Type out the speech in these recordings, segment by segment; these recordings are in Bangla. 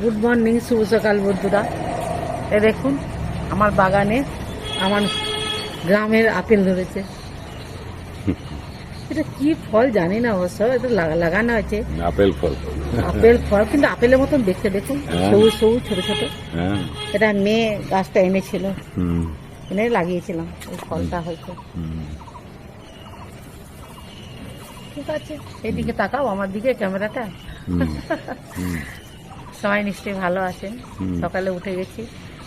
গুড মর্নিং শুভ সকাল বন্ধুরা। এ দেখুন আমার বাগানে আমার গ্রামের আপেল ধরেছে। এটা কি ফল জানি না অবশ্য এটা লাগানো আছে। আপেল ফল। আপেল ফল কিন্তু আপেলের মতন দেখতে দেখুন হ্যাঁ। সবুজ সবুজ ছোট ছোট। হ্যাঁ। এটা মেয়ে গাছটা এনেছিল। এনে লাগিয়েছিলাম এই ফলটা হয়েছে। হুম। ঠিক আছে এদিকে তাকাও আমার দিকে ক্যামেরাটা। সবাই নিশ্চয়ই ভালো আছেন। সকালে উঠে গেছি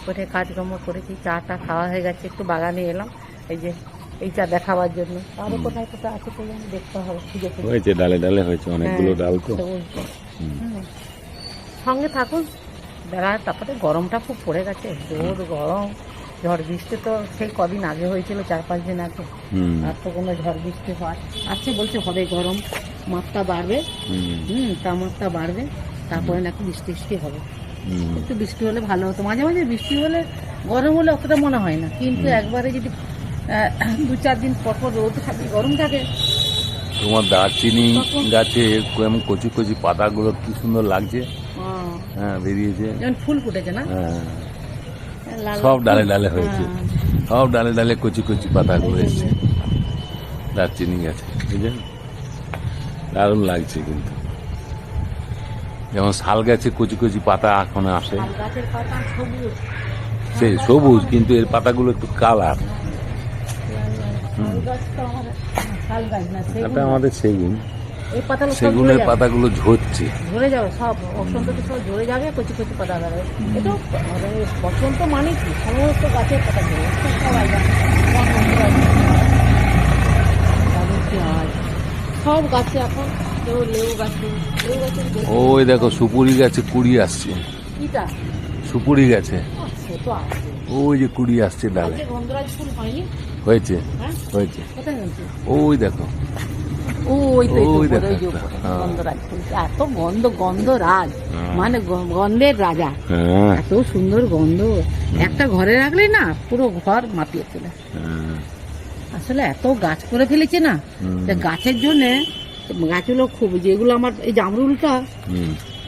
উঠে কাজকর্ম করেছি চা টা খাওয়া হয়ে গেছে একটু বাগানে এলাম এই যে এই চা দেখাবার জন্য। আরও কোথায় কোথায় আছে তো জানি দেখতে হবে খুঁজে হয়েছে ডালে ডালে হয়েছে অনেকগুলো হ্যাঁ, ডাল তো। সঙ্গে থাকুন। বেলা তারপরে গরমটা খুব পড়ে গেছে জোর গরম। ঝড় বৃষ্টি তো সেই কদিন আগে হয়েছিল চার পাঁচ দিন আগে। আর তো কোনো ঝড় বৃষ্টি হয়। আছে বলছে হবে গরম মাত্রা বাড়বে। হুম, তাপমাত্রা বাড়বে। তারপরে নাকি বৃষ্টি বৃষ্টি হবে। একটু বৃষ্টি হলে ভালো হতো। মাঝে মাঝে বৃষ্টি হলে গরম হলে অতটা মনে হয় না। কিন্তু একবারে যদি দু চার দিন পর পর রোদ থাকে গরম থাকে। তোমার দারচিনি গাছে কেমন কচি কচি পাতাগুলো কি সুন্দর লাগছে? আহ, হ্যাঁ বেরিয়েছে। ফুল ফুটেছে না? হ্যাঁ। সব ডালে ডালে হয়েছে। হ্যাঁ। সব ডালে ডালে কচি কচি পাতাগুলো এসছে। দারচিনি গাছে বুঝলেন? দারুণ লাগছে কিন্তু। যেমন শাল গাছে কচি কচি পাতা এখন আসে। সেই সবুজ। কিন্তু এর পাতাগুলো একটু কালার। এটা আমাদের সেগুন। সেগুনের পাতাগুলো ঝরছে। ঝরে যাবে সব বসন্ত সব ঝরে যাবে কচি কচি পাতা যাবে এটা বসন্ত মানে কি? সমস্ত গাছের পাতা ঝরে? সব গাছে এখন কেউ লেবু গাছে গাছের ওই দেখো সুপুরি গাছে কুড়ি আসছে। কিটা? সুপুরি গাছে। ওই যে কুড়ি আসছে ডালে। হয়েছে। হ্যাঁ? হয়েছে? ওই দেখো। ওই তো এই হ্যাঁ। এত গন্ধ গন্ধরাজ হ্যাঁ। মানে গন্ধের রাজা। হ্যাঁ। এত সুন্দর গন্ধ। একটা ঘরে রাখলে না পুরো ঘর তোলে। হ্যাঁ, আসলে এত গাছ করে ফেলেছে না গাছের জন্য গাছগুলো খুব যেগুলো আমার এই জামরুলটা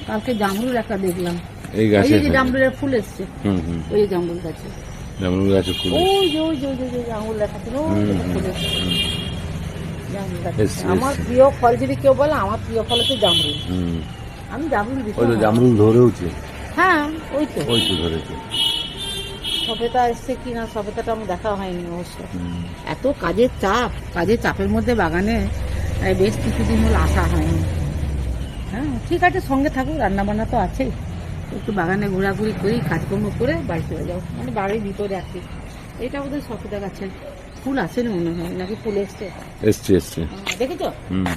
কালকে জামরুল একটা দেখলাম। এই এই গাছে যে জামরুলের ফুল এসছে। ওই জামরুল গাছে। জামরুল গাছে কুড়ি ওই ওই যে ওই জামরুল ফুল এসছে। আমার প্রিয় ফল যদি কেউ বলে আমার প্রিয় ফল হচ্ছে জামরুল। আমি জামরুল ওই তো জামরুল ধরেওছে। হ্যাঁ ওই তো। ওই তো ধরেছে। সবেতা এসছে কিনা সবেতাটা আমার দেখা হয়নি অবশ্য। এত কাজের চাপ কাজের চাপের মধ্যে বাগানে বেশ কিছুদিন হলো আসা হয়নি। হ্যাঁ ঠিক আছে সঙ্গে থাকুক রান্না বান্না তো আছেই। একটু বাগানে ঘোরাঘুরি করি কাজকর্ম করে বাড়ি চলে যাও। মানে বাড়ির ভিতরে কি। এটা বোধহয় সফেদা গাছের ফুল আসেনি মনে হয়? নাকি ফুল এসছে? এসছে এসছে। দেখেছ।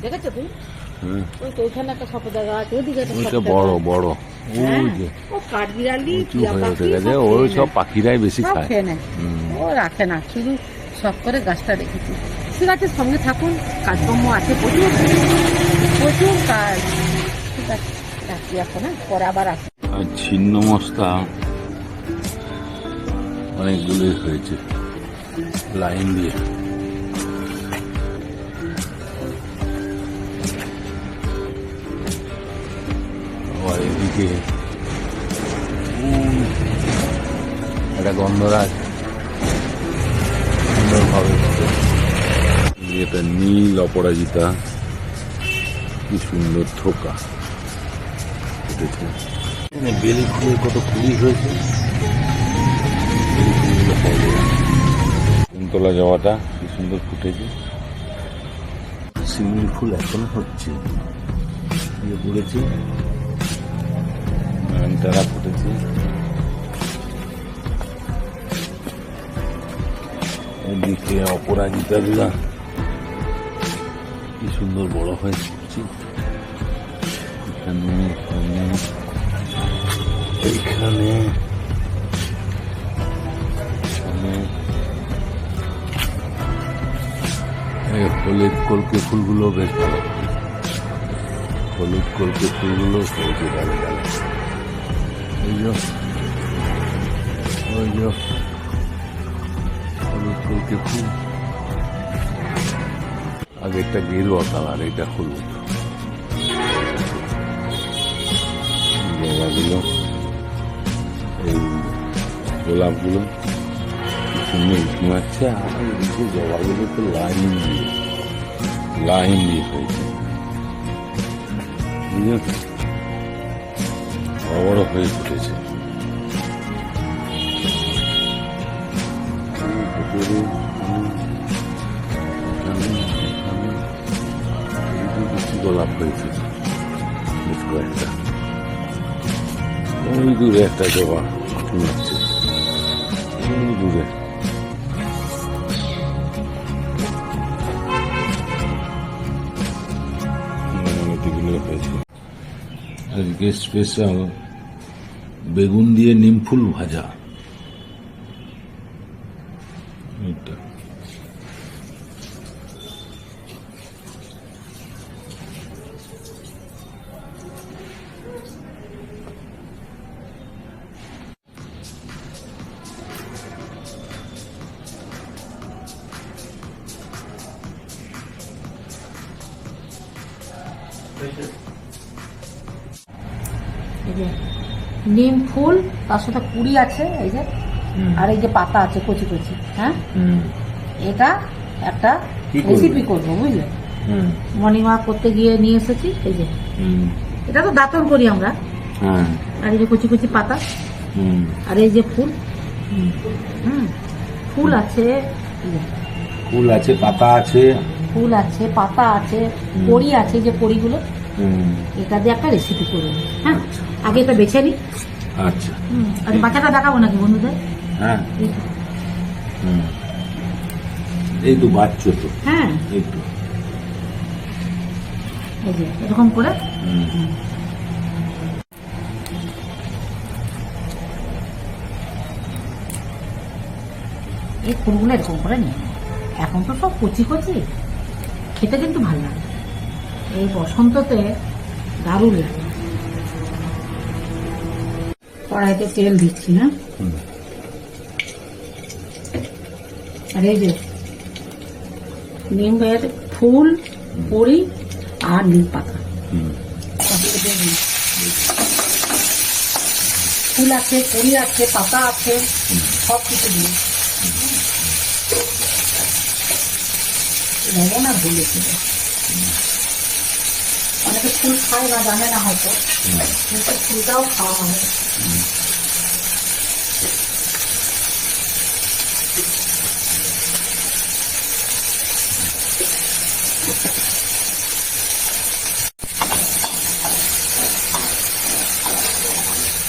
দেখেছ তুমি? হ্যাঁ। ওই তো ওইখানে একটা সফেদা গাছ ওইদিকে একটা বড় বড়। হ্যাঁ, ওই যে ও কাঠবিড়ালি টিয়া পাখি ওই সব পাখিরাই বেশি খায়। ও রাখে না। শুধু সব করে গাছটা রেখেছি। ঠিক আছে সঙ্গে থাকুন। কাজকর্ম আছে প্রচুর। প্রচুর কাজ। ঠিক আছে রাখি এখন হ্যাঁ? পরে আবার আসি। ছিন্ন মস্তা অনেকগুলোই হয়েছে। লাইন দিয়ে। আবার এদিকে একটা গন্ধরাজ। সুন্দরভাবে। এটা নীল অপরাজিতা। কি সুন্দর থোকা। এখানে বেলি ফুলের কত ফুলই হয়েছে। কুন্তলা জবাটা কি সুন্দর ফুটেছে? শিউলি ফুল এখন হচ্ছে। ইয়ে পড়েছে। নয়নতারা ফুটেছে। এদিকে অপরাজিতাগুলা কি সুন্দর বড় হয়ে ফুটছে এখানে এখানে। হলুদ কলকে ফুলগুলো বেশ ভালো। হলুদ কলকে ফুলগুলো হয়েছে ডালে ডালে ওই যে ওই যে, হলুদ কলকে ফুল। আগেরটা গেরুয়া কালার, এটা হলুদ। জবাগুলো এই গোলাপগুলো সুন্দর উঠে আর জবাগুলো তো লাইন দিয়ে। লাইন দিয়ে হয়েছে বড় হয়ে কিছু গোলাপ হয়েছে। বেশ কয়েকটা। ওই দূরে একটা জবা ওই দূরে। আজকে স্পেশাল বেগুন দিয়ে নিমফুল ভাজা। এই যে নিম ফুল তার সাথে কুড়ি আছে এই যে আর এই যে পাতা আছে কচি কচি হ্যাঁ? এটা একটা রেসিপি করব? বুঝলে? মর্নিং ওয়াক করতে গিয়ে নিয়ে এসেছি এই যে। এটা তো দাঁতন করি আমরা। হ্যাঁ। আর এই যে কচি কচি পাতা। হুম। আর এই যে ফুল। হুম। ফুল আছে ফুল আছে পাতা আছে। ফুল আছে পাতা আছে কড়ি আছে যে কড়িগুলো। এটা দিয়ে একটা রেসিপি করব হ্যাঁ? আগে এটা বেছে নিই আচ্ছা। হুম, আর বাচ্চাটা দেখাবো নাকি বন্ধুদের? হ্যাঁ। এই তো। হুম। তো হ্যাঁ। এই তো। এই যে এরকম করে। হুম, এই ফুলগুলো এরকম করে নিয়ে এখন তো সব কচি কচি। খেতে কিন্তু ভালো লাগে। এই বসন্ততে দারুণ লাগে। কড়াইতে তেল দিচ্ছি হ্যাঁ। আর এই যে নিমের ফুল বড়ি আর নিম পাতা। ফুল আছে কড়ি আছে পাতা আছে সব কিছু দিয়ে। লবণ আর অনেকে ফুল খায় না জানে না হয়তো কিন্তু ফুলটাও খাওয়া হবে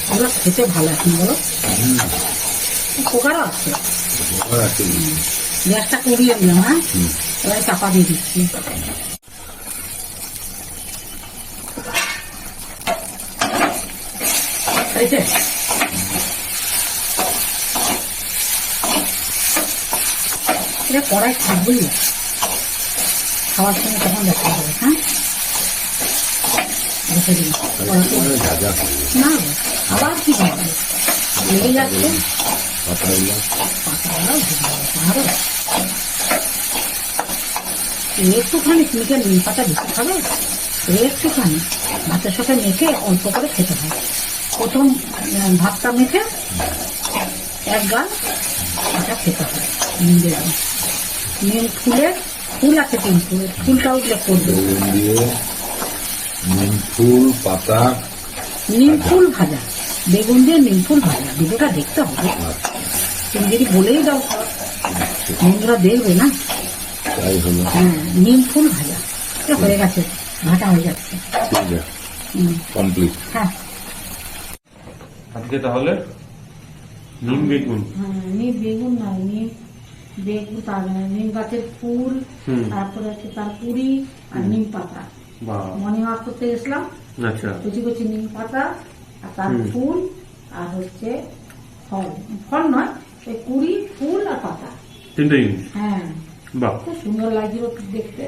ওগুলো খেতে ভালো এখন বলো? পোকারও আছে? গ্যাসটা করিয়ে দিলাম হ্যাঁ। এবার চাপা দিয়ে দিচ্ছি। যে। এটা কড়াই থাকবে খাওয়ার সময় তখন দেখা যাবে হ্যাঁ? হবে না, আবার কি হবে একটুখানি মেখে নিম পাতা বেশি খাবে একটুখানি ভাতের সাথে মেখে অল্প করে খেতে হয় প্রথম ভাতটা মেখে এক গাল এটা খেতে নিম দিয়ে নিম ফুলের ফুল আছে তিন ফুলের ফুলটা উঠলে করবে নিম ফুল পাতা নিম ফুল ভাজা বেগুন দিয়ে নিম ফুল ভাজা দুটোটা দেখতে হবে। তুমি যদি বলেই দাও বন্ধুরা দেখবে না? হ্যাঁ নিম ফুল ভাজা। হয়ে গেছে ভাজা হয়ে যাচ্ছে কমপ্লিট। হ্যাঁ। আজকে তাহলে নিম বেগুন। হ্যাঁ, নিম বেগুন না নিম বেগুন তার নিম গাছের ফুল তারপরে হচ্ছে তার কুড়ি আর নিম পাতা। বা মর্নিং ওয়াক করতে গেছিলাম। আচ্ছা। কুচি কুচি নিম পাতা আর তার ফুল আর হচ্ছে ফল। ফল নয় ওই কুড়ি ফুল আর পাতা। তিনটে জিনিস। হ্যাঁ। বাহ। খুব সুন্দর লাগছিল দেখতে।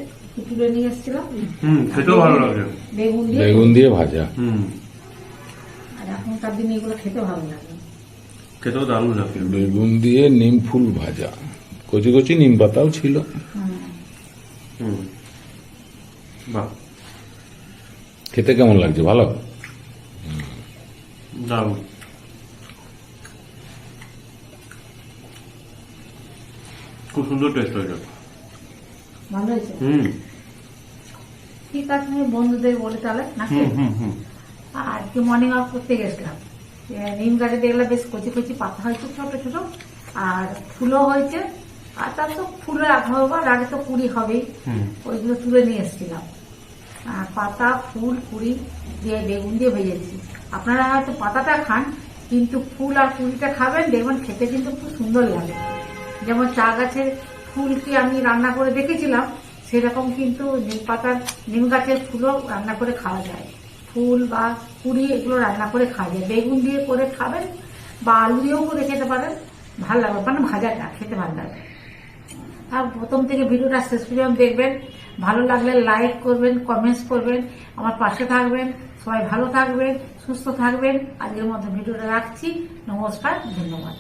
তুলে নিয়ে এসেছিলাম। হুম খেতেও ভালো লাগে বেগুন দিয়ে বেগুন দিয়ে ভাজা। হুম। এখনকার দিনে এগুলো খেতে ভালো লাগে। খেতেও দারুণ লাগে। বেগুন দিয়ে নিম ফুল ভাজা। কচি কচি নিম পাতাও ছিল। হুম। হুম বাহ। খেতে কেমন লাগছে? ভালো? দারুণ। খুব সুন্দর টেস্ট হয়েছে। ভালো হয়েছে? হুম। ঠিক আছে বন্ধুদের বলে তাহলে নাকি হুম হুম হুম। আজকে মর্নিং ওয়াক করতে গেছিলাম। নিম গাছে দেখলাম বেশ কচি কচি পাতা হয়েছে ছোট ছোট আর ফুলও হয়েছে। আর তার তো ফুলের আবহাওয়া আগে তো কুড়ি হবেই। ওইগুলো তুলে নিয়ে এসেছিলাম। আর পাতা ফুল কুড়ি দিয়ে বেগুন দিয়ে ভেজেছি। আপনারা হয়তো পাতাটা খান কিন্তু ফুল আর কুড়িটা খাবেন দেখবেন খেতে কিন্তু খুব সুন্দর লাগে। যেমন চা গাছের ফুলকে আমি রান্না করে দেখেছিলাম সেরকম কিন্তু নিম পাতার নিম গাছের ফুলও রান্না করে খাওয়া যায়। ফুল বা কুড়ি এগুলো রান্না করে খাওয়া যায় বেগুন দিয়ে করে খাবেন বা আলু দিয়েও করে খেতে পারেন, ভালো লাগবে মানে ভাজাটা খেতে ভালো লাগে আর প্রথম থেকে ভিডিওটা শেষ পর্যন্ত দেখবেন, ভালো লাগলে লাইক করবেন কমেন্টস করবেন, আমার পাশে থাকবেন, সবাই ভালো থাকবেন, সুস্থ থাকবেন, আজকের মতো ভিডিওটা রাখছি, নমস্কার, ধন্যবাদ।